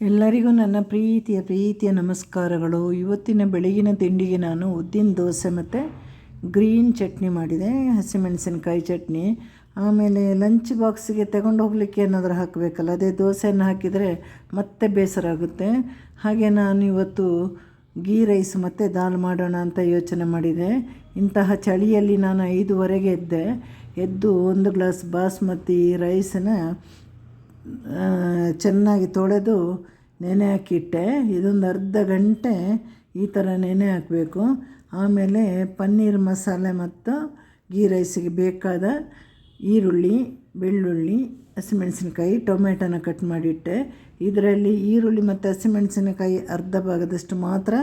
ಎಲ್ಲರಿಗೂ ನನ್ನ ಪ್ರೀತಿಯ ಪ್ರೀತಿಯ ನಮಸ್ಕಾರಗಳು. ಇವತ್ತಿನ ಬೆಳಗಿನ ತಿಂಡಿಗೆ ನಾನು ಉದ್ದಿನ ದೋಸೆ ಮತ್ತು ಗ್ರೀನ್ ಚಟ್ನಿ ಮಾಡಿದೆ, ಹಸಿಮೆಣಸಿನಕಾಯಿ ಚಟ್ನಿ. ಆಮೇಲೆ ಲಂಚ್ ಬಾಕ್ಸಿಗೆ ತಗೊಂಡು ಹೋಗಲಿಕ್ಕೆ ಏನಾದರೂ ಹಾಕಬೇಕಲ್ಲ, ಅದೇ ದೋಸೆಯನ್ನು ಹಾಕಿದರೆ ಮತ್ತೆ ಬೇಸರ ಆಗುತ್ತೆ. ಹಾಗೆ ನಾನು ಇವತ್ತು ಗೀ ರೈಸ್ ಮತ್ತು ದಾಲ್ ಮಾಡೋಣ ಅಂತ ಯೋಚನೆ ಮಾಡಿದೆ. ಇಂತಹ ಚಳಿಯಲ್ಲಿ ನಾನು ಐದುವರೆಗೆ ಎದ್ದೆ. ಎದ್ದು ಒಂದು ಗ್ಲಾಸ್ ಬಾಸ್ಮತಿ ರೈಸನ್ನು ಚೆನ್ನಾಗಿ ತೊಳೆದು ನೆನೆ ಹಾಕಿಟ್ಟೆ. ಇದೊಂದು ಅರ್ಧ ಗಂಟೆ ಈ ಥರ ನೆನೆ ಹಾಕಬೇಕು. ಆಮೇಲೆ ಪನ್ನೀರ್ ಮಸಾಲೆ ಮತ್ತು ಗೀ ರೈಸಿಗೆ ಬೇಕಾದ ಈರುಳ್ಳಿ, ಬೆಳ್ಳುಳ್ಳಿ, ಹಸಿಮೆಣಸಿನಕಾಯಿ, ಟೊಮೆಟೊನ ಕಟ್ ಮಾಡಿಟ್ಟೆ. ಇದರಲ್ಲಿ ಈರುಳ್ಳಿ ಮತ್ತು ಹಸಿಮೆಣಸಿನಕಾಯಿ ಅರ್ಧ ಭಾಗದಷ್ಟು ಮಾತ್ರ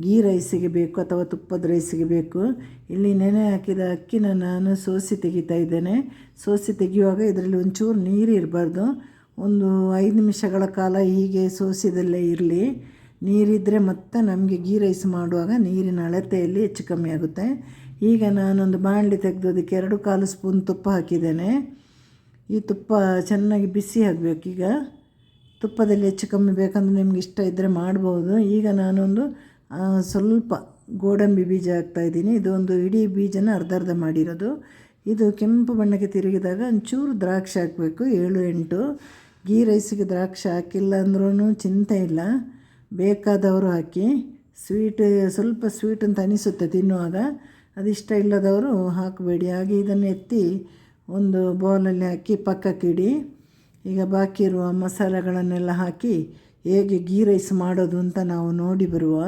ಗೀ ರೈಸಿಗೆ ಬೇಕು ಅಥವಾ ತುಪ್ಪದ ರೈಸಿಗೆ ಬೇಕು. ಇಲ್ಲಿ ನೆನೆ ಹಾಕಿದ ಅಕ್ಕಿನ ನಾನು ಸೋಸಿ ತೆಗಿತಾ ಇದ್ದೇನೆ. ಸೋಸಿ ತೆಗೆಯುವಾಗ ಇದರಲ್ಲಿ ಒಂಚೂರು ನೀರು ಇರಬಾರ್ದು. ಒಂದು ಐದು ನಿಮಿಷಗಳ ಕಾಲ ಹೀಗೆ ಸೋಸಿದಲ್ಲೇ ಇರಲಿ. ನೀರಿದ್ದರೆ ಮತ್ತೆ ನಮಗೆ ಗೀ ರೈಸ್ ಮಾಡುವಾಗ ನೀರಿನ ಅಳತೆಯಲ್ಲಿ ಹೆಚ್ಚು ಕಮ್ಮಿ ಆಗುತ್ತೆ. ಈಗ ನಾನೊಂದು ಬಾಣಲಿ ತೆಗೆದು ಅದಕ್ಕೆ ಎರಡು ಕಾಲು ಸ್ಪೂನ್ ತುಪ್ಪ ಹಾಕಿದ್ದೇನೆ. ಈ ತುಪ್ಪ ಚೆನ್ನಾಗಿ ಬಿಸಿ ಆಗಬೇಕು ಈಗ. ತುಪ್ಪದಲ್ಲಿ ಹೆಚ್ಚು ಕಮ್ಮಿ ಬೇಕಂದ್ರೆ ನಿಮ್ಗೆ ಇಷ್ಟ ಇದ್ದರೆ ಮಾಡ್ಬೋದು. ಈಗ ನಾನೊಂದು ಸ್ವಲ್ಪ ಗೋಡಂಬಿ ಬೀಜ ಹಾಕ್ತಾಯಿದ್ದೀನಿ ಇದೊಂದು ಇಡೀ ಬೀಜನ ಅರ್ಧ ಅರ್ಧ ಮಾಡಿರೋದು. ಇದು ಕೆಂಪು ಬಣ್ಣಕ್ಕೆ ತಿರುಗಿದಾಗ ಒಂಚೂರು ದ್ರಾಕ್ಷಿ ಹಾಕಬೇಕು. ಏಳು, ಎಂಟು. ಗೀ ರೈಸಿಗೆ ದ್ರಾಕ್ಷಿ ಹಾಕಿಲ್ಲ ಅಂದ್ರೂ ಚಿಂತೆ ಇಲ್ಲ. ಬೇಕಾದವರು ಹಾಕಿ ಸ್ವೀಟ್ ಸ್ವಲ್ಪ ಸ್ವೀಟ್ ಅಂತ ಅನಿಸುತ್ತೆ ತಿನ್ನುವಾಗ. ಅದಿಷ್ಟ ಇಲ್ಲದವರು ಹಾಕಬೇಡಿ. ಹಾಗೆ ಇದನ್ನು ಎತ್ತಿ ಒಂದು ಬೌಲಲ್ಲಿ ಹಾಕಿ ಪಕ್ಕಕ್ಕಿಡಿ ಈಗ ಬಾಕಿ ಇರುವ ಮಸಾಲೆಗಳನ್ನೆಲ್ಲ ಹಾಕಿ ಹೇಗೆ ಗೀ ರೈಸ್ ಮಾಡೋದು ಅಂತ ನಾವು ನೋಡಿ ಬರುವ.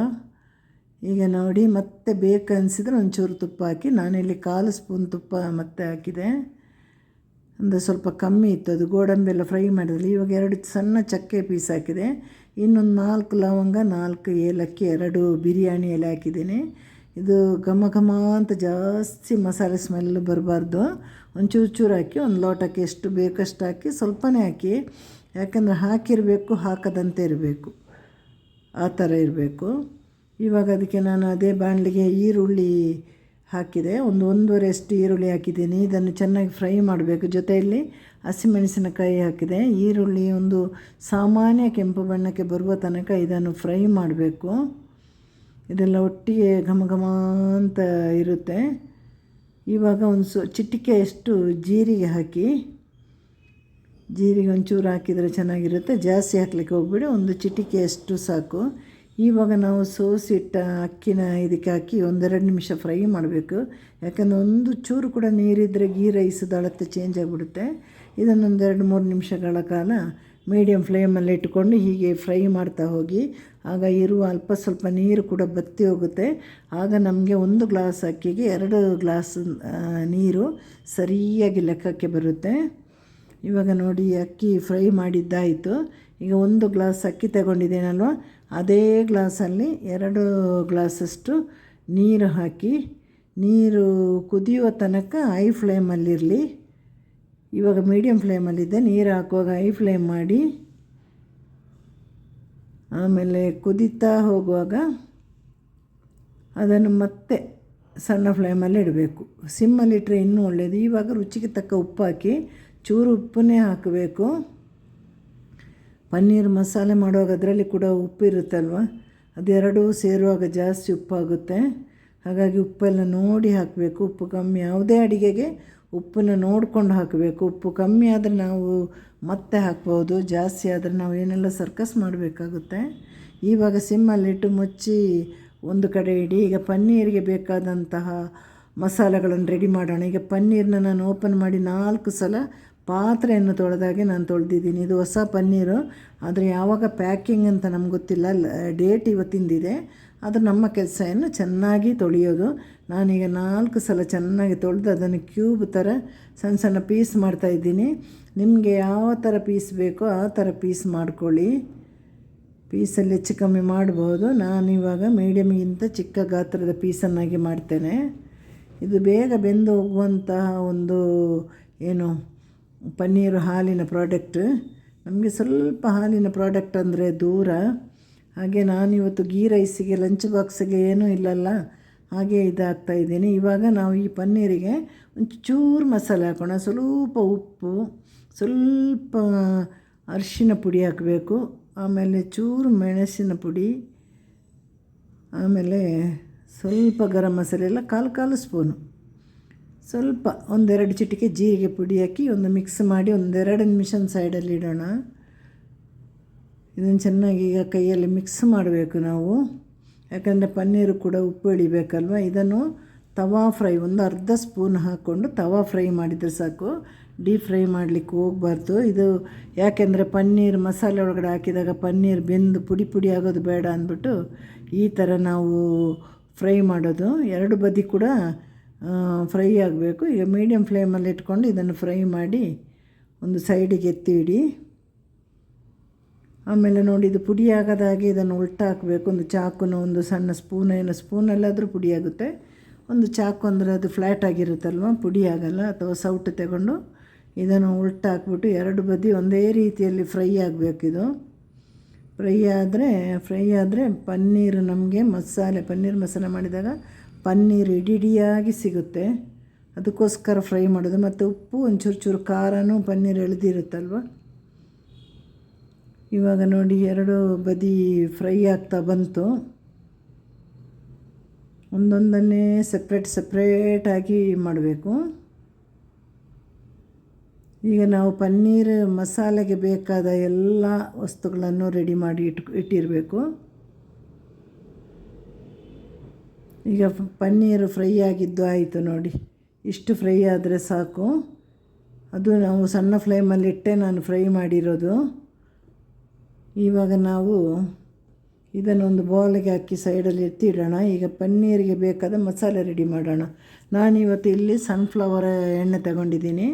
ಈಗ ನೋಡಿ, ಮತ್ತೆ ಬೇಕನ್ಸಿದ್ರೆ ಒಂಚೂರು ತುಪ್ಪ ಹಾಕಿ, ನಾನಿಲ್ಲಿ ಕಾಲು ಸ್ಪೂನ್ ತುಪ್ಪ ಮತ್ತೆ ಹಾಕಿದೆ. ಅಂದರೆ ಸ್ವಲ್ಪ ಕಮ್ಮಿ ಇತ್ತು. ಅದು ಗೋಡಂಬಿ ಎಲ್ಲ ಫ್ರೈ ಮಾಡಿದ್ರಲ್ಲಿ. ಇವಾಗ ಎರಡು ಸಣ್ಣ ಚಕ್ಕೆ ಪೀಸ್ ಹಾಕಿದೆ. ಇನ್ನೊಂದು ನಾಲ್ಕು ಲವಂಗ, ನಾಲ್ಕು ಏಲಕ್ಕಿ, ಎರಡು ಬಿರಿಯಾನಿ ಎಲೆ ಹಾಕಿದ್ದೀನಿ. ಇದು ಘಮ ಘಮ ಅಂತ ಜಾಸ್ತಿ ಮಸಾಲೆ ಸ್ಮೆಲ್ ಬರಬಾರ್ದು. ಒಂಚೂರು ಚೂರು ಹಾಕಿ, ಒಂದು ಲೋಟಕ್ಕೆ ಎಷ್ಟು ಬೇಕಷ್ಟು ಹಾಕಿ, ಸ್ವಲ್ಪನೇ ಹಾಕಿ. ಯಾಕಂದರೆ ಹಾಕಿರಬೇಕು, ಹಾಕದಂತೆ ಇರಬೇಕು. ಆ ಥರ ಇರಬೇಕು. ಇವಾಗ ಅದಕ್ಕೆ ನಾನು ಅದೇ ಬಾಣಲಿಗೆ ಈರುಳ್ಳಿ ಹಾಕಿದೆ. ಒಂದು ಒಂದೂವರೆ ಅಷ್ಟು ಈರುಳ್ಳಿ ಹಾಕಿದ್ದೀನಿ. ಇದನ್ನು ಚೆನ್ನಾಗಿ ಫ್ರೈ ಮಾಡಬೇಕು. ಜೊತೆಯಲ್ಲಿ ಹಸಿಮೆಣಸಿನಕಾಯಿ ಹಾಕಿದೆ. ಈರುಳ್ಳಿ ಒಂದು ಸಾಮಾನ್ಯ ಕೆಂಪು ಬಣ್ಣಕ್ಕೆ ಬರುವ ತನಕ ಇದನ್ನು ಫ್ರೈ ಮಾಡಬೇಕು. ಇದೆಲ್ಲ ಒಟ್ಟಿಗೆ ಘಮ ಘಮ ಅಂತ ಇರುತ್ತೆ. ಇವಾಗ ಒಂದು ಸೊ ಚಿಟಿಕೆಯಷ್ಟು ಜೀರಿಗೆ ಹಾಕಿ, ಜೀರಿಗೆ ಒಂಚೂರು ಹಾಕಿದರೆ ಚೆನ್ನಾಗಿರುತ್ತೆ. ಜಾಸ್ತಿ ಹಾಕ್ಲಿಕ್ಕೆ ಹೋಗ್ಬಿಡಿ. ಒಂದು ಚಿಟಿಕೆಯಷ್ಟು ಸಾಕು. ಇವಾಗ ನಾವು ಸೋಸಿಟ್ಟ ಅಕ್ಕಿನ ಇದಕ್ಕೆ ಹಾಕಿ ಒಂದೆರಡು ನಿಮಿಷ ಫ್ರೈ ಮಾಡಬೇಕು. ಯಾಕಂದರೆ ಒಂದು ಚೂರು ಕೂಡ ನೀರಿದ್ದರೆ ಗೀ ರೈಸ್ ದಳತ್ತೆ ಚೇಂಜ್ ಆಗಿಬಿಡುತ್ತೆ. ಇದನ್ನೊಂದು ಒಂದೆರಡು ಮೂರು ನಿಮಿಷಗಳ ಕಾಲ ಮೀಡಿಯಮ್ ಫ್ಲೇಮಲ್ಲಿ ಇಟ್ಕೊಂಡು ಹೀಗೆ ಫ್ರೈ ಮಾಡ್ತಾ ಹೋಗಿ. ಆಗ ಇರುವ ಅಲ್ಪ ಸ್ವಲ್ಪ ನೀರು ಕೂಡ ಬತ್ತಿ ಹೋಗುತ್ತೆ. ಆಗ ನಮಗೆ ಒಂದು ಗ್ಲಾಸ್ ಅಕ್ಕಿಗೆ ಎರಡು ಗ್ಲಾಸ್ ನೀರು ಸರಿಯಾಗಿ ಲೆಕ್ಕಕ್ಕೆ ಬರುತ್ತೆ. ಇವಾಗ ನೋಡಿ, ಅಕ್ಕಿ ಫ್ರೈ ಮಾಡಿದ್ದಾಯಿತು. ಈಗ ಒಂದು ಗ್ಲಾಸ್ ಅಕ್ಕಿ ತಗೊಂಡಿದ್ದೇನಲ್ವ? ಅದೇ ಗ್ಲಾಸಲ್ಲಿ ಎರಡು ಗ್ಲಾಸಷ್ಟು ನೀರು ಹಾಕಿ, ನೀರು ಕುದಿಯುವ ತನಕ ಐ ಫ್ಲೇಮಲ್ಲಿರಲಿ ಇವಾಗ ಮೀಡಿಯಮ್ ಫ್ಲೇಮಲ್ಲಿದೆ ನೀರು ಹಾಕುವಾಗ ಐ ಫ್ಲೇಮ್ ಮಾಡಿ, ಆಮೇಲೆ ಕುದೀತಾ ಹೋಗುವಾಗ ಅದನ್ನು ಮತ್ತೆ ಸಣ್ಣ ಫ್ಲೇಮಲ್ಲಿ ಇಡಬೇಕು. ಸಿಮ್ಮಲ್ಲಿಟ್ಟರೆ ಇನ್ನೂ ಒಳ್ಳೆಯದು ಇವಾಗ ರುಚಿಗೆ ತಕ್ಕ ಉಪ್ಪು ಹಾಕಿ, ಚೂರು ಉಪ್ಪನ್ನೇ ಹಾಕಬೇಕು. ಪನ್ನೀರ್ ಮಸಾಲೆ ಮಾಡುವಾಗ ಅದರಲ್ಲಿ ಕೂಡ ಉಪ್ಪು ಇರುತ್ತಲ್ವ ಅದೆರಡೂ ಸೇರುವಾಗ ಜಾಸ್ತಿ ಉಪ್ಪಾಗುತ್ತೆ. ಹಾಗಾಗಿ ಉಪ್ಪೆಲ್ಲ ನೋಡಿ ಹಾಕಬೇಕು. ಉಪ್ಪು ಕಮ್ಮಿ, ಯಾವುದೇ ಅಡಿಗೆಗೆ ಉಪ್ಪನ್ನು ನೋಡ್ಕೊಂಡು ಹಾಕಬೇಕು. ಉಪ್ಪು ಕಮ್ಮಿ ಆದರೆ ನಾವು ಮತ್ತೆ ಹಾಕ್ಬೋದು, ಜಾಸ್ತಿ ಆದರೆ ನಾವು ಏನೆಲ್ಲ ಸರ್ಕಸ್ ಮಾಡಬೇಕಾಗುತ್ತೆ. ಇವಾಗ ಸಿಮ್ಮಲ್ಲಿಟ್ಟು ಮುಚ್ಚಿ ಒಂದು ಕಡೆ ಇಡಿ. ಈಗ ಪನ್ನೀರಿಗೆ ಬೇಕಾದಂತಹ ಮಸಾಲೆಗಳನ್ನು ರೆಡಿ ಮಾಡೋಣ. ಈಗ ಪನ್ನೀರನ್ನ ನಾನು ಓಪನ್ ಮಾಡಿ ನಾಲ್ಕು ಸಲ ಪಾತ್ರೆಯನ್ನು ತೊಳೆದಾಗೆ ನಾನು ತೊಳೆದಿದ್ದೀನಿ. ಇದು ಹೊಸ ಪನ್ನೀರು. ಆದರೆ ಯಾವಾಗ ಪ್ಯಾಕಿಂಗ್ ಅಂತ ನಮ್ಗೆ ಗೊತ್ತಿಲ್ಲ. ಡೇಟ್ ಇವತ್ತಿಂದಿದೆ. ಅದು ನಮ್ಮ ಕೆಲಸ ಏನು ಚೆನ್ನಾಗಿ ತೊಳೆಯೋದು. ನಾನೀಗ ನಾಲ್ಕು ಸಲ ಚೆನ್ನಾಗಿ ತೊಳೆದು ಅದನ್ನು ಕ್ಯೂಬ್ ಥರ ಸಣ್ಣ ಸಣ್ಣ ಪೀಸ್ ಮಾಡ್ತಾಯಿದ್ದೀನಿ ನಿಮಗೆ ಯಾವ ಥರ ಪೀಸ್ ಬೇಕೋ ಆ ಥರ ಪೀಸ್ ಮಾಡ್ಕೊಳ್ಳಿ. ಪೀಸಲ್ಲಿ ಹೆಚ್ಚು ಕಮ್ಮಿ ಮಾಡ್ಬೋದು. ನಾನಿವಾಗ ಮೀಡಿಯಮ್ಗಿಂತ ಚಿಕ್ಕ ಗಾತ್ರದ ಪೀಸನ್ನಾಗಿ ಮಾಡ್ತೇನೆ. ಇದು ಬೇಗ ಬೆಂದು ಹೋಗುವಂತಹ ಒಂದು, ಏನು ಪನ್ನೀರು ಹಾಲಿನ ಪ್ರಾಡಕ್ಟ್. ನಮಗೆ ಸ್ವಲ್ಪ ಹಾಲಿನ ಪ್ರಾಡಕ್ಟ್ ಅಂದರೆ ದೂರ. ಹಾಗೆ ನಾನಿವತ್ತು ಗೀ ರೈಸಿಗೆ, ಲಂಚ್ ಬಾಕ್ಸಿಗೆ ಏನೂ ಇಲ್ಲಲ್ಲ. ಹಾಗೆ ಇದಾಗ್ತಾ ಇದ್ದೀನಿ. ಇವಾಗ ನಾವು ಈ ಪನ್ನೀರಿಗೆ ಒಂಚೂರು ಮಸಾಲೆ ಹಾಕೋಣ. ಸ್ವಲ್ಪ ಉಪ್ಪು, ಸ್ವಲ್ಪ ಅರಿಶಿನ ಪುಡಿ ಹಾಕಬೇಕು. ಆಮೇಲೆ ಚೂರು ಮೆಣಸಿನ ಪುಡಿ. ಆಮೇಲೆ ಸ್ವಲ್ಪ ಗರಂ ಮಸಾಲೆ ಎಲ್ಲ ಕಾಲು ಕಾಲು ಸ್ಪೂನು. ಸ್ವಲ್ಪ ಒಂದೆರಡು ಚಿಟಿಕೆ ಜೀರಿಗೆ ಪುಡಿ ಹಾಕಿ ಒಂದು ಮಿಕ್ಸ್ ಮಾಡಿ ಒಂದೆರಡು ನಿಮಿಷ ಸೈಡಲ್ಲಿ ಇಡೋಣ. ಇದನ್ನು ಚೆನ್ನಾಗಿ ಈಗ ಕೈಯಲ್ಲಿ ಮಿಕ್ಸ್ ಮಾಡಬೇಕು ನಾವು. ಯಾಕಂದರೆ ಪನ್ನೀರು ಕೂಡ ಉಪ್ಪು ಇಳಿಬೇಕಲ್ವ ಇದನ್ನು ತವಾ ಫ್ರೈ, ಒಂದು ಅರ್ಧ ಸ್ಪೂನ್ ಹಾಕ್ಕೊಂಡು ತವಾ ಫ್ರೈ ಮಾಡಿದರೆ ಸಾಕು. ಡೀಪ್ ಫ್ರೈ ಮಾಡಲಿಕ್ಕೆ ಹೋಗಬಾರ್ದು. ಇದು ಯಾಕೆಂದರೆ ಪನ್ನೀರ್ ಮಸಾಲೆ ಒಳಗಡೆ ಹಾಕಿದಾಗ ಪನ್ನೀರ್ ಬೆಂದು ಪುಡಿ ಪುಡಿ ಆಗೋದು ಬೇಡ ಅಂದ್ಬಿಟ್ಟು ಈ ಥರ ನಾವು ಫ್ರೈ ಮಾಡೋದು. ಎರಡು ಬದಿ ಕೂಡ ಫ್ರೈ ಆಗಬೇಕು. ಈಗ ಮೀಡಿಯಮ್ ಫ್ಲೇಮಲ್ಲಿ ಇಟ್ಕೊಂಡು ಇದನ್ನು ಫ್ರೈ ಮಾಡಿ ಒಂದು ಸೈಡಿಗೆ ಎತ್ತಿ ಇಡಿ ಆಮೇಲೆ ನೋಡಿ, ಇದು ಪುಡಿ ಆಗದಾಗೆ ಇದನ್ನು ಉಲ್ಟಾ ಹಾಕಬೇಕು ಒಂದು ಚಾಕುನ, ಒಂದು ಸಣ್ಣ ಸ್ಪೂನ್ ಏನು ಸ್ಪೂನಲ್ಲಾದರೂ ಪುಡಿ ಆಗುತ್ತೆ. ಒಂದು ಚಾಕು ಅಂದರೆ ಅದು ಫ್ಲ್ಯಾಟ್ ಆಗಿರುತ್ತಲ್ವ? ಪುಡಿ ಆಗಲ್ಲ. ಅಥವಾ ಸೌಟು ತಗೊಂಡು ಇದನ್ನು ಉಲ್ಟಾ ಹಾಕ್ಬಿಟ್ಟು ಎರಡು ಬದಿ ಒಂದೇ ರೀತಿಯಲ್ಲಿ ಫ್ರೈ ಆಗಬೇಕು ಇದು. ಫ್ರೈ ಆದರೆ ಫ್ರೈ ಆದರೆ ಪನ್ನೀರು ನಮಗೆ ಮಸಾಲೆ, ಪನ್ನೀರ್ ಮಸಾಲೆ ಮಾಡಿದಾಗ ಪನ್ನೀರ್ ಇಡಿಡಿಯಾಗಿ ಸಿಗುತ್ತೆ. ಅದಕ್ಕೋಸ್ಕರ ಫ್ರೈ ಮಾಡೋದು. ಮತ್ತು ಉಪ್ಪು, ಒಂಚೂರು ಚೂರು ಖಾರನೂ ಪನ್ನೀರ್ ಎಳೆದಿರುತ್ತಲ್ವ? ಇವಾಗ ನೋಡಿ, ಎರಡು ಬದಿ ಫ್ರೈ ಆಗ್ತಾ ಬಂತು. ಒಂದೊಂದನ್ನೇ ಸಪ್ರೇಟ್ ಸಪ್ರೇಟಾಗಿ ಮಾಡಬೇಕು. ಈಗ ನಾವು ಪನ್ನೀರ್ ಮಸಾಲೆಗೆ ಬೇಕಾದ ಎಲ್ಲ ವಸ್ತುಗಳನ್ನು ರೆಡಿ ಮಾಡಿ ಇಟ್ಟು ಇಟ್ಟಿರಬೇಕು. ಈಗ ಪನ್ನೀರು ಫ್ರೈ ಆಗಿದ್ದು ಆಯಿತು ನೋಡಿ. ಇಷ್ಟು ಫ್ರೈ ಆದರೆ ಸಾಕು. ಅದು ನಾವು ಸಣ್ಣ ಫ್ಲೇಮಲ್ಲಿ ಇಟ್ಟೆ ನಾನು ಫ್ರೈ ಮಾಡಿರೋದು. ಇವಾಗ ನಾವು ಇದನ್ನೊಂದು ಬೌಲಿಗೆ ಹಾಕಿ ಸೈಡಲ್ಲಿ ಎತ್ತಿಡೋಣ. ಈಗ ಪನ್ನೀರಿಗೆ ಬೇಕಾದ ಮಸಾಲೆ ರೆಡಿ ಮಾಡೋಣ. ನಾನಿವತ್ತು ಇಲ್ಲಿ ಸನ್ಫ್ಲವರ್ ಎಣ್ಣೆ ತಗೊಂಡಿದ್ದೀನಿ.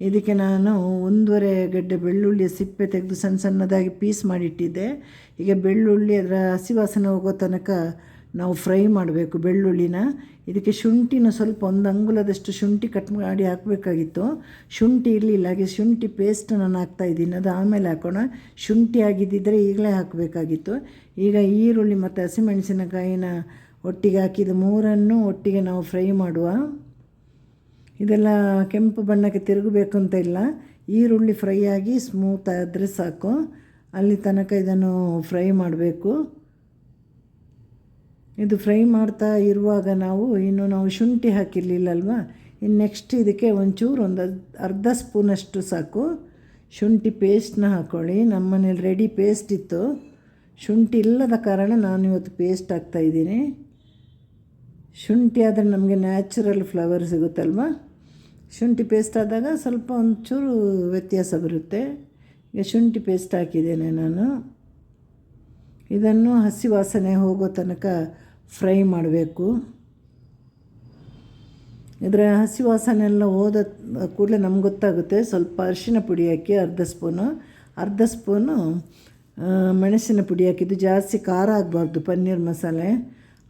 ಇದಕ್ಕೆ ನಾನು ಒಂದೂವರೆ ಗಡ್ಡೆ ಬೆಳ್ಳುಳ್ಳಿಯ ಸಿಪ್ಪೆ ತೆಗೆದು ಸಣ್ಣ ಸಣ್ಣದಾಗಿ ಪೀಸ್ ಮಾಡಿಟ್ಟಿದ್ದೆ. ಈಗ ಬೆಳ್ಳುಳ್ಳಿ ಅದರ ಹಸಿ ವಾಸನೆ ಹೋಗೋ ತನಕ ನಾವು ಫ್ರೈ ಮಾಡಬೇಕು ಬೆಳ್ಳುಳ್ಳಿನ. ಇದಕ್ಕೆ ಶುಂಠಿನ ಸ್ವಲ್ಪ ಒಂದು ಅಂಗುಲದಷ್ಟು ಶುಂಠಿ ಕಟ್ ಮಾಡಿ ಹಾಕಬೇಕಾಗಿತ್ತು. ಶುಂಠಿ ಇರಲಿಲ್ಲ, ಹಾಗೆ ಶುಂಠಿ ಪೇಸ್ಟ್ ನಾನು ಹಾಕ್ತಾಯಿದ್ದೀನಿ ಅದು ಆಮೇಲೆ ಹಾಕೋಣ. ಶುಂಠಿ ಆಗಿದ್ದಿದ್ದರೆ ಈಗಲೇ ಹಾಕಬೇಕಾಗಿತ್ತು. ಈಗ ಈರುಳ್ಳಿ ಮತ್ತು ಹಸಿಮೆಣಸಿನಕಾಯಿನ ಒಟ್ಟಿಗೆ ಹಾಕಿದ ಮೂರನ್ನು ಒಟ್ಟಿಗೆ ನಾವು ಫ್ರೈ ಮಾಡುವ. ಇದೆಲ್ಲ ಕೆಂಪು ಬಣ್ಣಕ್ಕೆ ತಿರುಗಬೇಕು ಅಂತ ಇಲ್ಲ. ಈರುಳ್ಳಿ ಫ್ರೈ ಆಗಿ ಸ್ಮೂತ್ ಆದರೆ ಸಾಕು. ಅಲ್ಲಿ ತನಕ ಇದನ್ನು ಫ್ರೈ ಮಾಡಬೇಕು. ಇದು ಫ್ರೈ ಮಾಡ್ತಾ ಇರುವಾಗ ನಾವು ಇನ್ನು ನಾವು ಶುಂಠಿ ಹಾಕಿರಲಿಲ್ಲಲ್ವ? ಇನ್ನು ನೆಕ್ಸ್ಟ್ ಇದಕ್ಕೆ ಒಂಚೂರು ಒಂದು ಅರ್ಧ ಸ್ಪೂನಷ್ಟು ಸಾಕು. ಶುಂಠಿ ಪೇಸ್ಟ್ನ ಹಾಕ್ಕೊಳ್ಳಿ ನಮ್ಮ ಮನೇಲಿ ರೆಡಿ ಪೇಸ್ಟ್ ಇತ್ತು. ಶುಂಠಿ ಇಲ್ಲದ ಕಾರಣ ನಾನು ಇವತ್ತು ಪೇಸ್ಟ್ ಹಾಕ್ತಾಯಿದ್ದೀನಿ ಶುಂಠಿ ಆದರೆ ನಮಗೆ ನ್ಯಾಚುರಲ್ ಫ್ಲವರ್ ಸಿಗುತ್ತಲ್ವ? ಶುಂಠಿ ಪೇಸ್ಟ್ ಆದಾಗ ಸ್ವಲ್ಪ ಒಂಚೂರು ವ್ಯತ್ಯಾಸ ಬರುತ್ತೆ. ಈಗ ಶುಂಠಿ ಪೇಸ್ಟ್ ಹಾಕಿದ್ದೇನೆ ನಾನು. ಇದನ್ನು ಹಸಿ ವಾಸನೆ ಹೋಗೋ ತನಕ ಫ್ರೈ ಮಾಡಬೇಕು. ಇದರ ಹಸಿ ವಾಸನೆಲ್ಲ ಹೋದ ಕೂಡಲೇ ನಮ್ಗೆ ಗೊತ್ತಾಗುತ್ತೆ. ಸ್ವಲ್ಪ ಅರಿಶಿನ ಪುಡಿ ಹಾಕಿ ಅರ್ಧ ಸ್ಪೂನು. ಅರ್ಧ ಸ್ಪೂನು ಮೆಣಸಿನ ಪುಡಿ ಹಾಕಿದ್ದು. ಜಾಸ್ತಿ ಖಾರ ಆಗಬಾರ್ದು ಪನ್ನೀರ್ ಮಸಾಲೆ.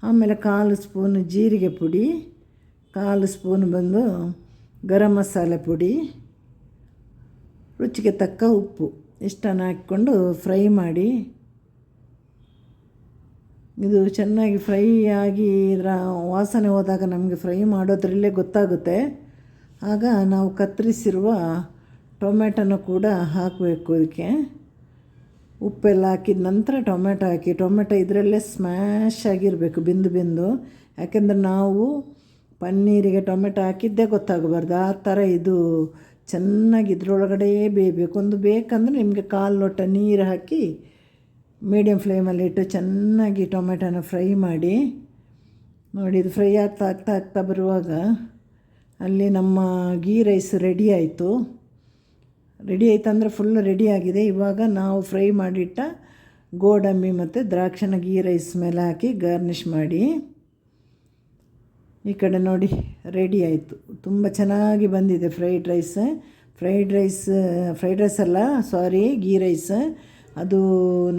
ಆಮೇಲೆ ಕಾಲು ಸ್ಪೂನು ಜೀರಿಗೆ ಪುಡಿ. ಕಾಲು ಸ್ಪೂನ್ ಬಂದು ಗರಂ ಮಸಾಲೆ ಪುಡಿ. ರುಚಿಗೆ ತಕ್ಕ ಉಪ್ಪು. ಇಷ್ಟನ್ನು ಹಾಕ್ಕೊಂಡು ಫ್ರೈ ಮಾಡಿ ಇದು ಚೆನ್ನಾಗಿ ಫ್ರೈ ಆಗಿ ಇದರ ವಾಸನೆ ಹೋದಾಗ ನಮಗೆ ಫ್ರೈ ಮಾಡೋದ್ರಲ್ಲೇ ಗೊತ್ತಾಗುತ್ತೆ. ಆಗ ನಾವು ಕತ್ತರಿಸಿರುವ ಟೊಮೆಟೊನ ಕೂಡ ಹಾಕಬೇಕು ಇದಕ್ಕೆ. ಉಪ್ಪೆಲ್ಲ ಹಾಕಿದ ನಂತರ ಟೊಮೆಟೊ ಹಾಕಿ ಟೊಮೆಟೊ ಇದರಲ್ಲೇ ಸ್ಮ್ಯಾಶ್ ಆಗಿರಬೇಕು, ಬಿಂದು ಬಿಂದು. ಯಾಕೆಂದರೆ ನಾವು ಪನ್ನೀರಿಗೆ ಟೊಮೆಟೊ ಹಾಕಿದ್ದೇ ಗೊತ್ತಾಗಬಾರ್ದು. ಆ ಥರ ಇದು ಚೆನ್ನಾಗಿ ಇದರೊಳಗಡೆ ಬೇಯಬೇಕು. ಒಂದು ಬೇಕಂದರೆ ನಿಮಗೆ ಕಾಲು ಲೋಟ ನೀರು ಹಾಕಿ ಮೀಡಿಯಮ್ ಫ್ಲೇಮಲ್ಲಿಟ್ಟು ಚೆನ್ನಾಗಿ ಟೊಮೆಟೊನ ಫ್ರೈ ಮಾಡಿ, ನೋಡಿ ಇದು ಫ್ರೈ ಆಗ್ತಾ ಆಗ್ತಾ ಆಗ್ತಾ ಬರುವಾಗ ಅಲ್ಲಿ ನಮ್ಮ ಗೀ ರೈಸ್ ರೆಡಿ ಆಯಿತು. ರೆಡಿ ಆಯ್ತು ಅಂದರೆ ಫುಲ್ ರೆಡಿ ಆಗಿದೆ. ಇವಾಗ ನಾವು ಫ್ರೈ ಮಾಡಿಟ್ಟ ಗೋಡಂಬಿ ಮತ್ತು ದ್ರಾಕ್ಷಿನ ಗೀ ರೈಸ್ ಮೇಲೆ ಹಾಕಿ ಗಾರ್ನಿಷ್ ಮಾಡಿ. ಈ ಕಡೆ ನೋಡಿ ರೆಡಿ ಆಯಿತು. ತುಂಬ ಚೆನ್ನಾಗಿ ಬಂದಿದೆ fried rice fried rice fried rice ಅಲ್ಲ ಸಾರಿ ಗೀ ರೈಸ್. ಅದು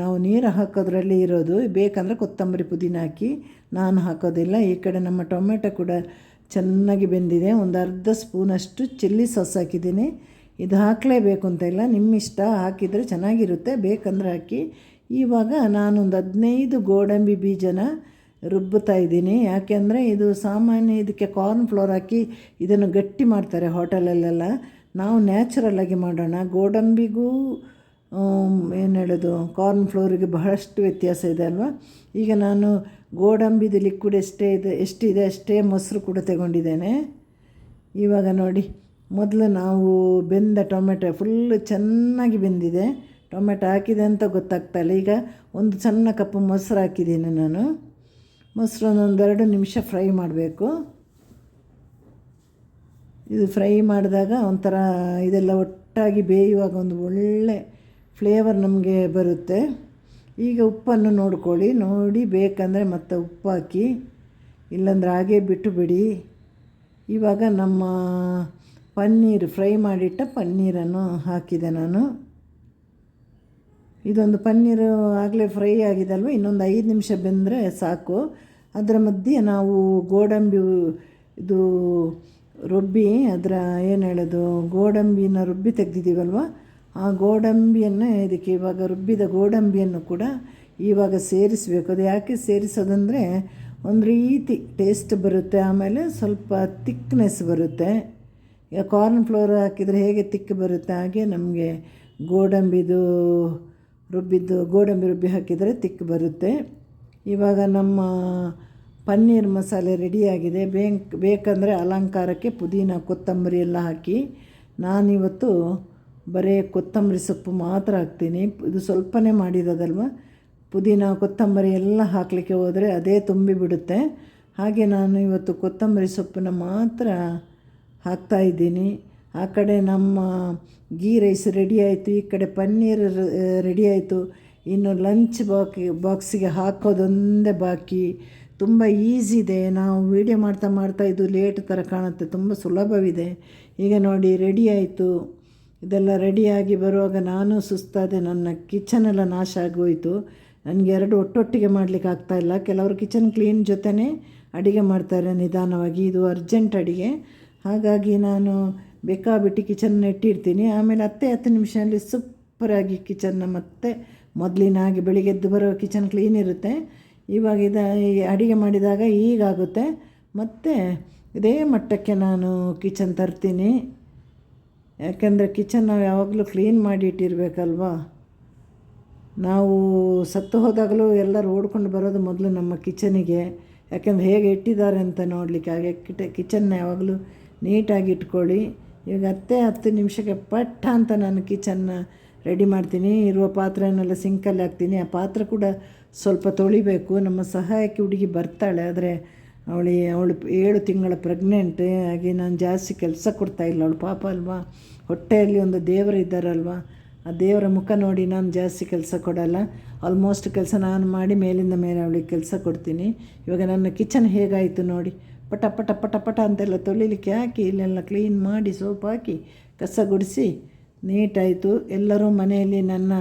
ನಾವು ನೀರು ಹಾಕೋದ್ರಲ್ಲಿ ಇರೋದು. ಬೇಕಂದರೆ ಕೊತ್ತಂಬರಿ ಪುದೀನ ಹಾಕಿ ನಾನು ಹಾಕೋದಿಲ್ಲ. ಈ ಕಡೆ ನಮ್ಮ ಟೊಮೆಟೊ ಕೂಡ ಚೆನ್ನಾಗಿ ಬೆಂದಿದೆ. ಒಂದು ಅರ್ಧ ಸ್ಪೂನಷ್ಟು ಚಿಲ್ಲಿ ಸಾಸ್ ಹಾಕಿದ್ದೀನಿ. ಇದು ಹಾಕಲೇಬೇಕು ಅಂತ ಇಲ್ಲ. ನಿಮ್ಮ ಇಷ್ಟ ಹಾಕಿದರೆ ಚೆನ್ನಾಗಿರುತ್ತೆ. ಬೇಕಂದರೆ ಹಾಕಿ. ಇವಾಗ ನಾನೊಂದು ಹದಿನೈದು ಗೋಡಂಬಿ ಬೀಜನ ರುಬ್ಬುತ್ತಾ ಇದ್ದೀನಿ. ಯಾಕೆಂದರೆ ಇದು ಸಾಮಾನ್ಯ ಇದಕ್ಕೆ ಕಾರ್ನ್ ಫ್ಲೋರ್ ಹಾಕಿ ಇದನ್ನು ಗಟ್ಟಿ ಮಾಡ್ತಾರೆ ಹೋಟೆಲಲ್ಲೆಲ್ಲ ನಾವು ನ್ಯಾಚುರಲ್ಲಾಗಿ ಮಾಡೋಣ. ಗೋಡಂಬಿಗೂ ಏನು ಹೇಳೋದು? ಕಾರ್ನ್ ಫ್ಲೋರಿಗೆ ಬಹಳಷ್ಟು ವ್ಯತ್ಯಾಸ ಇದೆ ಅಲ್ವಾ? ಈಗ ನಾನು ಗೋಡಂಬಿದು ಲಿಕ್ವಿಡ್ ಎಷ್ಟೇ ಇದೆ, ಎಷ್ಟಿದೆ ಅಷ್ಟೇ ಮೊಸರು ಕೂಡ ತಗೊಂಡಿದ್ದೇನೆ. ಇವಾಗ ನೋಡಿ, ಮೊದಲು ನಾವು ಬೆಂದ ಟೊಮೆಟೊ ಫುಲ್ಲು ಚೆನ್ನಾಗಿ ಬೆಂದಿದೆ. ಟೊಮೆಟೊ ಹಾಕಿದೆ ಅಂತ ಗೊತ್ತಾಗ್ತಾ ಇಲ್ಲ. ಈಗ ಒಂದು ಸಣ್ಣ ಕಪ್ಪು ಮೊಸರು ಹಾಕಿದ್ದೀನಿ ನಾನು. ಮೊಸರು ಒಂದೆರಡು ನಿಮಿಷ ಫ್ರೈ ಮಾಡಬೇಕು. ಇದು ಫ್ರೈ ಮಾಡಿದಾಗ ಒಂಥರ ಇದೆಲ್ಲ ಒಟ್ಟಾಗಿ ಬೇಯುವಾಗ ಒಂದು ಒಳ್ಳೆ ಫ್ಲೇವರ್ ನಮಗೆ ಬರುತ್ತೆ. ಈಗ ಉಪ್ಪನ್ನು ನೋಡ್ಕೊಳ್ಳಿ. ನೋಡಿ ಬೇಕಂದರೆ ಮತ್ತೆ ಉಪ್ಪು ಹಾಕಿ, ಇಲ್ಲಾಂದ್ರೆ ಹಾಗೆ ಬಿಟ್ಟು ಬಿಡಿ ಇವಾಗ ನಮ್ಮ ಪನ್ನೀರ್ ಫ್ರೈ ಮಾಡಿಟ್ಟ ಪನ್ನೀರನ್ನು ಹಾಕಿದೆ ನಾನು. ಇದೊಂದು ಪನ್ನೀರು ಆಗಲೇ ಫ್ರೈ ಆಗಿದಲ್ವ? ಇನ್ನೊಂದು ಐದು ನಿಮಿಷ ಬೆಂದರೆ ಸಾಕು. ಅದರ ಮಧ್ಯೆ ನಾವು ಗೋಡಂಬಿ ಇದು ರುಬ್ಬಿ, ಅದರ ಏನು ಹೇಳೋದು, ಗೋಡಂಬಿನ ರುಬ್ಬಿ ತೆಗೆದಿದ್ದೀವಲ್ವ? ಆ ಗೋಡಂಬಿಯನ್ನು ಇದಕ್ಕೆ ಇವಾಗ ರುಬ್ಬಿದ ಗೋಡಂಬಿಯನ್ನು ಕೂಡ ಇವಾಗ ಸೇರಿಸಬೇಕು. ಅದು ಯಾಕೆ ಸೇರಿಸೋದಂದರೆ ಒಂದು ರೀತಿ ಟೇಸ್ಟ್ ಬರುತ್ತೆ, ಆಮೇಲೆ ಸ್ವಲ್ಪ ತಿಕ್ನೆಸ್ ಬರುತ್ತೆ. ಈಗ ಕಾರ್ನ್ ಫ್ಲೋರ್ ಹಾಕಿದರೆ ಹೇಗೆ ತಿಕ್ ಬರುತ್ತೆ, ಹಾಗೆ ನಮಗೆ ಗೋಡಂಬಿದು ರುಬ್ಬಿದ್ದು, ಗೋಡಂಬಿ ರುಬ್ಬಿ ಹಾಕಿದರೆ ತಿಕ್ ಬರುತ್ತೆ. ಇವಾಗ ನಮ್ಮ ಪನ್ನೀರ್ ಮಸಾಲೆ ರೆಡಿಯಾಗಿದೆ ಬೇಕ್, ಬೇಕಂದರೆ ಅಲಂಕಾರಕ್ಕೆ ಪುದೀನ, ಕೊತ್ತಂಬರಿ ಎಲ್ಲ ಹಾಕಿ ನಾನಿವತ್ತು ಬರೀ ಕೊತ್ತಂಬರಿ ಸೊಪ್ಪು ಮಾತ್ರ ಹಾಕ್ತೀನಿ. ಇದು ಸ್ವಲ್ಪನೇ ಮಾಡಿರೋದಲ್ವ? ಪುದೀನ, ಕೊತ್ತಂಬರಿ ಎಲ್ಲ ಹಾಕಲಿಕ್ಕೆ ಹೋದರೆ ಅದೇ ತುಂಬಿ ಬಿಡುತ್ತೆ. ಹಾಗೆ ನಾನು ಇವತ್ತು ಕೊತ್ತಂಬರಿ ಸೊಪ್ಪನ್ನು ಮಾತ್ರ ಹಾಕ್ತಾ ಇದ್ದೀನಿ. ಆ ಕಡೆ ನಮ್ಮ ಗೀ ರೈಸ್ ರೆಡಿ ಆಯಿತು. ಈ ಕಡೆ ಪನ್ನೀರ್ ರೆಡಿ ಆಯಿತು. ಇನ್ನು ಲಂಚ್ ಬಾಕ್ ಬಾಕ್ಸಿಗೆ ಹಾಕೋದೊಂದೇ ಬಾಕಿ. ತುಂಬ ಈಸಿ ಇದೆ. ನಾವು ವೀಡಿಯೋ ಮಾಡ್ತಾ ಮಾಡ್ತಾ ಇದು ಲೇಟ್ ಥರ ಕಾಣುತ್ತೆ. ತುಂಬ ಸುಲಭವಿದೆ. ಈಗ ನೋಡಿ ರೆಡಿ ಆಯಿತು. ಇದೆಲ್ಲ ರೆಡಿಯಾಗಿ ಬರುವಾಗ ನಾನು ಸುಸ್ತಾದೆ, ನನ್ನ ಕಿಚನೆಲ್ಲ ನಾಶ ಆಗೋಯಿತು. ನನಗೆ ಎರಡು ಒಟ್ಟೊಟ್ಟಿಗೆ ಮಾಡಲಿಕ್ಕೆ ಆಗ್ತಾಯಿಲ್ಲ ಕೆಲವರು ಕಿಚನ್ ಕ್ಲೀನ್ ಜೊತೆನೇ ಅಡುಗೆ ಮಾಡ್ತಾರೆ ನಿಧಾನವಾಗಿ. ಇದು ಅರ್ಜೆಂಟ್ ಅಡುಗೆ. ಹಾಗಾಗಿ ನಾನು ಬೇಕಾಬಿಟ್ಟು ಕಿಚನ್ ಇಟ್ಟಿರ್ತೀನಿ ಆಮೇಲೆ ಹತ್ತೇ ಹತ್ತು ನಿಮಿಷದಲ್ಲಿ ಸೂಪರಾಗಿ ಕಿಚನ್ನ ಮತ್ತೆ ಮೊದಲಿನ ಹಾಗೆ ಬೆಳಿಗ್ಗೆ ಎದ್ದು ಬರೋ ಕಿಚನ್ ಕ್ಲೀನ್ ಇರುತ್ತೆ. ಇವಾಗ ಇದು ಅಡುಗೆ ಮಾಡಿದಾಗ ಈಗಾಗುತ್ತೆ ಮತ್ತು ಇದೇ ಮಟ್ಟಕ್ಕೆ ನಾನು ಕಿಚನ್ ತರ್ತೀನಿ. ಯಾಕೆಂದರೆ ಕಿಚನ್ ನಾವು ಯಾವಾಗಲೂ ಕ್ಲೀನ್ ಮಾಡಿ ಇಟ್ಟಿರಬೇಕಲ್ವಾ? ನಾವು ಸತ್ತು ಹೋದಾಗಲೂ ಎಲ್ಲರೂ ಓಡ್ಕೊಂಡು ಬರೋದು ಮೊದಲು ನಮ್ಮ ಕಿಚನಿಗೆ. ಯಾಕೆಂದರೆ ಹೇಗೆ ಇಟ್ಟಿದ್ದಾರೆ ಅಂತ ನೋಡಲಿಕ್ಕೆ ಹಾಗೆ ಕಿಟ, ಕಿಚನ್ನ ಯಾವಾಗಲೂ ನೀಟಾಗಿ ಇಟ್ಕೊಳ್ಳಿ. ಈಗ ಹತ್ತೇ ಹತ್ತು ನಿಮಿಷಕ್ಕೆ ಪಟ್ಟ ಅಂತ ನಾನು ಕಿಚನ್ನ ರೆಡಿ ಮಾಡ್ತೀನಿ. ಇರುವ ಪಾತ್ರೆಯನ್ನೆಲ್ಲ ಸಿಂಕಲ್ಲಿ ಹಾಕ್ತೀನಿ. ಆ ಪಾತ್ರೆ ಕೂಡ ಸ್ವಲ್ಪ ತೊಳಿಬೇಕು. ನಮ್ಮ ಸಹಾಯಕ್ಕೆ ಹುಡುಗಿ ಬರ್ತಾಳೆ. ಆದರೆ ಅವಳಿ ಅವಳು ಏಳು ತಿಂಗಳ ಪ್ರೆಗ್ನೆಂಟ್ ಹಾಗೆ ನಾನು ಜಾಸ್ತಿ ಕೆಲಸ ಕೊಡ್ತಾಯಿಲ್ಲ ಅವಳು ಪಾಪ ಅಲ್ವಾ? ಹೊಟ್ಟೆಯಲ್ಲಿ ಒಂದು ದೇವರು ಇದ್ದಾರಲ್ವ? ಆ ದೇವರ ಮುಖ ನೋಡಿ ನಾನು ಜಾಸ್ತಿ ಕೆಲಸ ಕೊಡಲ್ಲ. ಆಲ್ಮೋಸ್ಟ್ ಕೆಲಸ ನಾನು ಮಾಡಿ ಮೇಲಿಂದ ಮೇಲೆ ಅವಳಿಗೆ ಕೆಲಸ ಕೊಡ್ತೀನಿ. ಇವಾಗ ನನ್ನ ಕಿಚನ್ ಹೇಗಾಯಿತು ನೋಡಿ? ಪಟ ಪಟ ಪಟ ಪಟ ಅಂತೆಲ್ಲ ತೊಳಿಲಿಕ್ಕೆ ಹಾಕಿ, ಇಲ್ಲೆಲ್ಲ ಕ್ಲೀನ್ ಮಾಡಿ ಸೋಪ್ ಹಾಕಿ, ಕಸ ಗುಡಿಸಿ ನೀಟಾಯಿತು ಎಲ್ಲರೂ ಮನೆಯಲ್ಲಿ ನನ್ನ,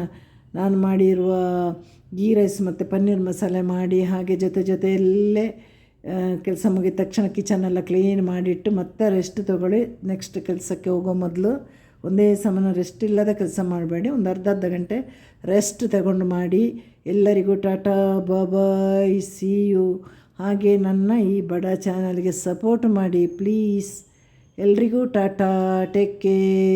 ನಾನು ಮಾಡಿರುವ ಗೀ ರೈಸ್ ಮತ್ತು ಪನ್ನೀರ್ ಮಸಾಲೆ ಮಾಡಿ, ಹಾಗೆ ಜೊತೆ ಜೊತೆಯಲ್ಲೇ ಕೆಲಸ ಮುಗಿದ ತಕ್ಷಣ ಕಿಚನೆಲ್ಲ ಕ್ಲೀನ್ ಮಾಡಿಟ್ಟು ಮತ್ತೆ ರೆಸ್ಟ್ ತೊಗೊಳ್ಳಿ. ನೆಕ್ಸ್ಟ್ ಕೆಲಸಕ್ಕೆ ಹೋಗೋ ಮೊದಲು ಒಂದೇ ಸಮನ ರೆಸ್ಟ್ ಇಲ್ಲದ ಕೆಲಸ ಮಾಡಬೇಡಿ. ಒಂದು ಅರ್ಧ ಅರ್ಧ ಗಂಟೆ ರೆಸ್ಟ್ ತಗೊಂಡು ಮಾಡಿ. ಎಲ್ಲರಿಗೂ ಟಾಟಾ ಬಾಬಾಯ್ ಸಿ ಯು ಹಾಗೆ ನನ್ನ ಈ ಬಡ ಚಾನಲ್ಗೆ ಸಪೋರ್ಟ್ ಮಾಡಿ. ಪ್ಲೀಸ್ ಎಲ್ರಿಗೂ ಟಾಟಾ ಟೇಕ್ ಕೇರ್